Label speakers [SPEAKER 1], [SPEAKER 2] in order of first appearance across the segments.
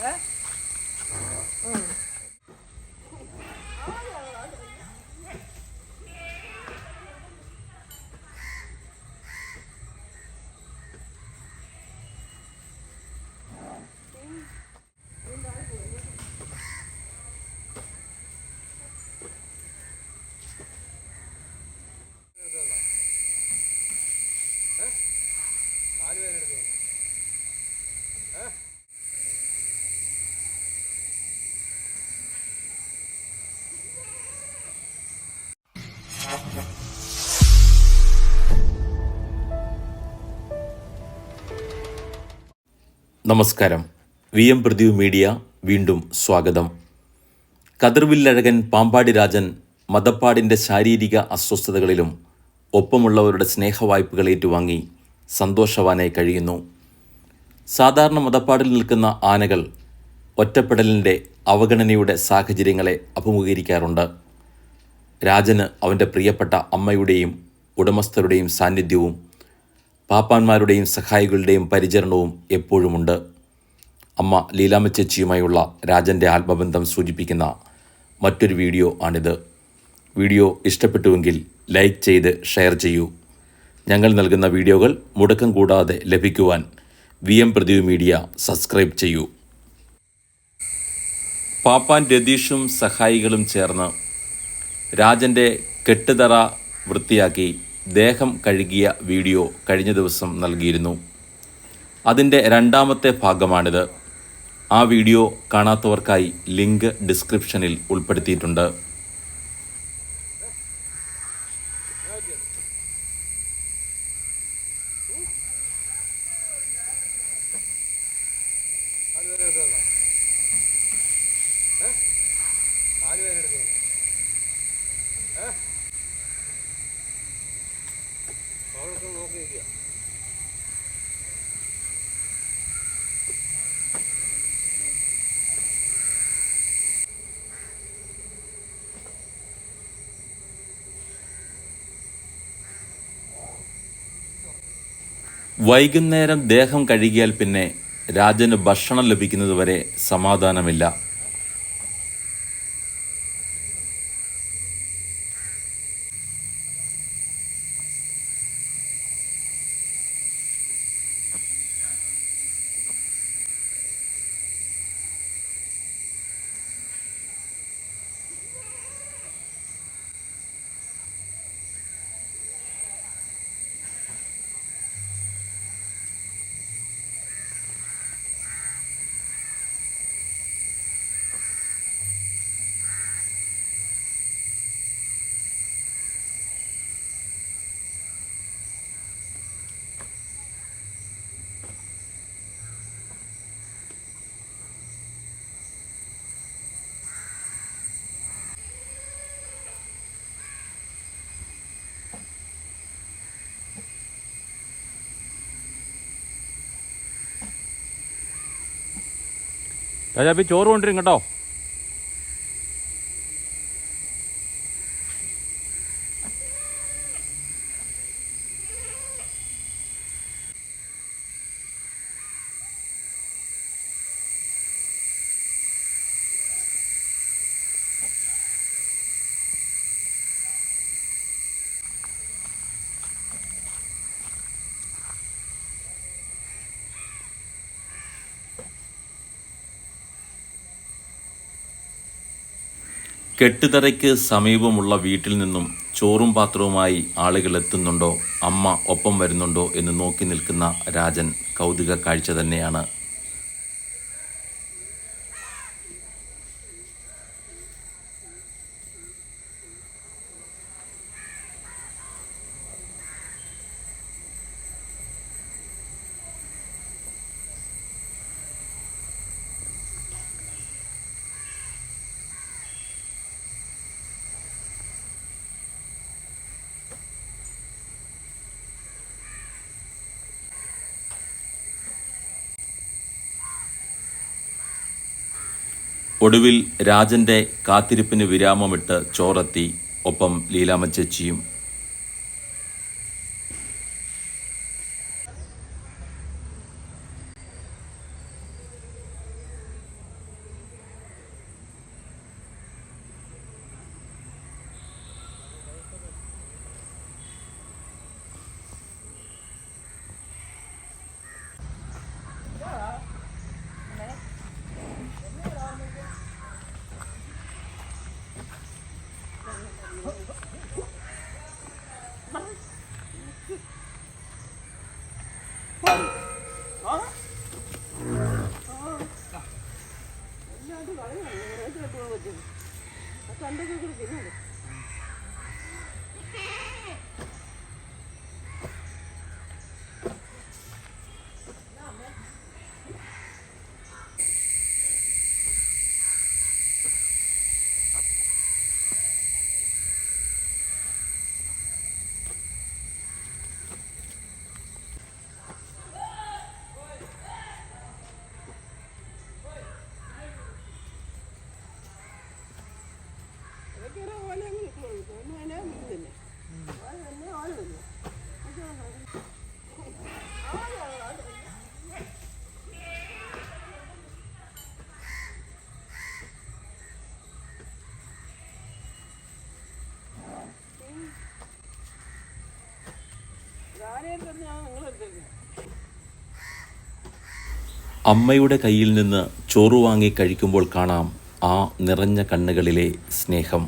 [SPEAKER 1] ഏ? നമസ്കാരം. V M Pradeep media വീണ്ടും സ്വാഗതം. കതിർവില്ലഴകൻ പാമ്പാടി രാജൻ മതപ്പാടിന്റെ ശാരീരിക അസ്വസ്ഥതകളിലും ഒപ്പമുള്ളവരുടെ സ്നേഹവായ്പകൾ ഏറ്റുവാങ്ങി സന്തോഷവാനായി കഴിയുന്നു. സാധാരണ മതപ്പാടിൽ നിൽക്കുന്ന ആനകൾ ഒറ്റപ്പെടലിന്റെ അവഗണനയുടെ സാഹചര്യങ്ങളെ അഭിമുഖീകരിക്കാറുണ്ട്. രാജന് അവന്റെ പ്രിയപ്പെട്ട അമ്മയുടെയും ഉടമസ്ഥരുടെയും സാന്നിധ്യവും പാപ്പാന്മാരുടെയും സഹായികളുടെയും പരിചരണവും എപ്പോഴുമുണ്ട്. അമ്മ ലീലാമ്മ ചേച്ചിയുമായുള്ള രാജന്റെ ആത്മബന്ധം സൂചിപ്പിക്കുന്ന മറ്റൊരു വീഡിയോ ആണിത്. വീഡിയോ ഇഷ്ടപ്പെട്ടുവെങ്കിൽ ലൈക്ക് ചെയ്ത് ഷെയർ ചെയ്യൂ. ഞങ്ങൾ നൽകുന്ന വീഡിയോകൾ മുടക്കം കൂടാതെ ലഭിക്കുവാൻ V M Pradeep media subscribe ചെയ്യൂ. പാപ്പാൻ രതീഷും സഹായികളും ചേർന്ന് രാജന്റെ കെട്ടുതറ വൃത്തിയാക്കി ദേഹം കഴുകിയ വീഡിയോ കഴിഞ്ഞ ദിവസം നൽകിയിരുന്നു. അതിന്റെ രണ്ടാമത്തെ ഭാഗമാണിത്. ആ വീഡിയോ കാണാത്തവർക്കായി ലിങ്ക് ഡിസ്ക്രിപ്ഷനിൽ ഉൾപ്പെടുത്തിയിട്ടുണ്ട്. വൈകുന്നേരം ദേഹം കഴുകിയാൽ പിന്നെ രാജന് ഭക്ഷണം ലഭിക്കുന്നതുവരെ സമാധാനമില്ല. രാജാപ്പി ചോറ് കൊണ്ടിരിക്കും കേട്ടോ. കെട്ടുതറയ്ക്ക് സമീപമുള്ള വീട്ടിൽ നിന്നും ചോറും പാത്രവുമായി ആളുകൾ എത്തുന്നുണ്ടോ? അമ്മ ഒപ്പം വരുന്നുണ്ടോ? എന്ന് നോക്കി നിൽക്കുന്ന രാജൻ കൗതുക കാഴ്ച തന്നെയാണ്. ഒടുവിൽ രാജന്റെ കാത്തിരിപ്പിന് വിരാമമിട്ട് ചോറെത്തി. ഒപ്പം ലീലാമ്മ ചേച്ചിയും കണ്ടൊക്കെ കൊടുക്കുന്നു അമ്മയുടെ കയ്യിൽ നിന്ന് ചോറ് വാങ്ങി കഴിക്കുമ്പോൾ കാണാം ആ നിറഞ്ഞ കണ്ണുകളിലെ സ്നേഹം.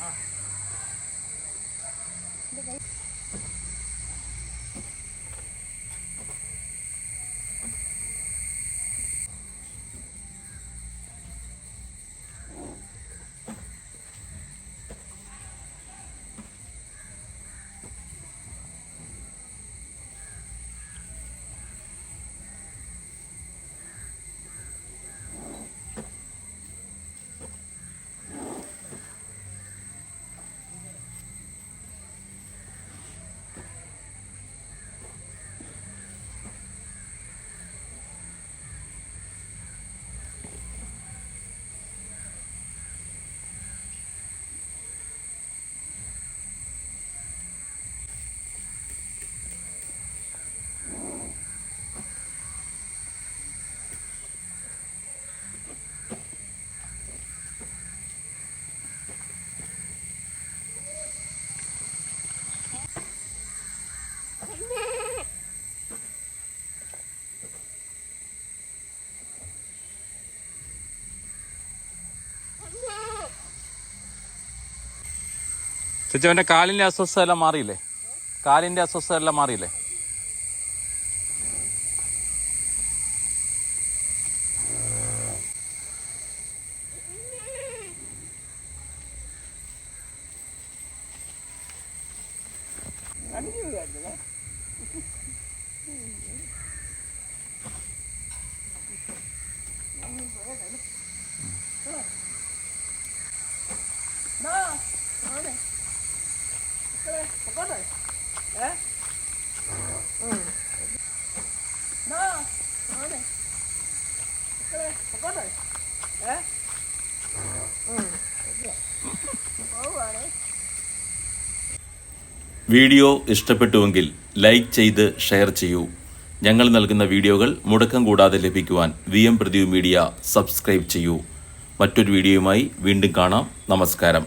[SPEAKER 1] ആ. ചേച്ചി അവന്റെ കാലിന്റെ അസ്വസ്ഥത എല്ലാം മാറിയില്ലേ? കാലിന്റെ അസ്വസ്ഥത എല്ലാം മാറിയില്ലേ? brother. Eh? Mm. No. Brother. Brother. Eh? Mm. Video ഇഷ്ടപ്പെട്ടുവെങ്കിൽ ലൈക്ക് ചെയ്ത് ഷെയർ ചെയ്യൂ ഞങ്ങൾ നൽകുന്ന വീഡിയോകൾ മുടക്കം കൂടാതെ ലഭിക്കുവാൻ V M Pradeep media subscribe ചെയ്യൂ മറ്റൊരു വീഡിയോയുമായി വീണ്ടും കാണാം നമസ്കാരം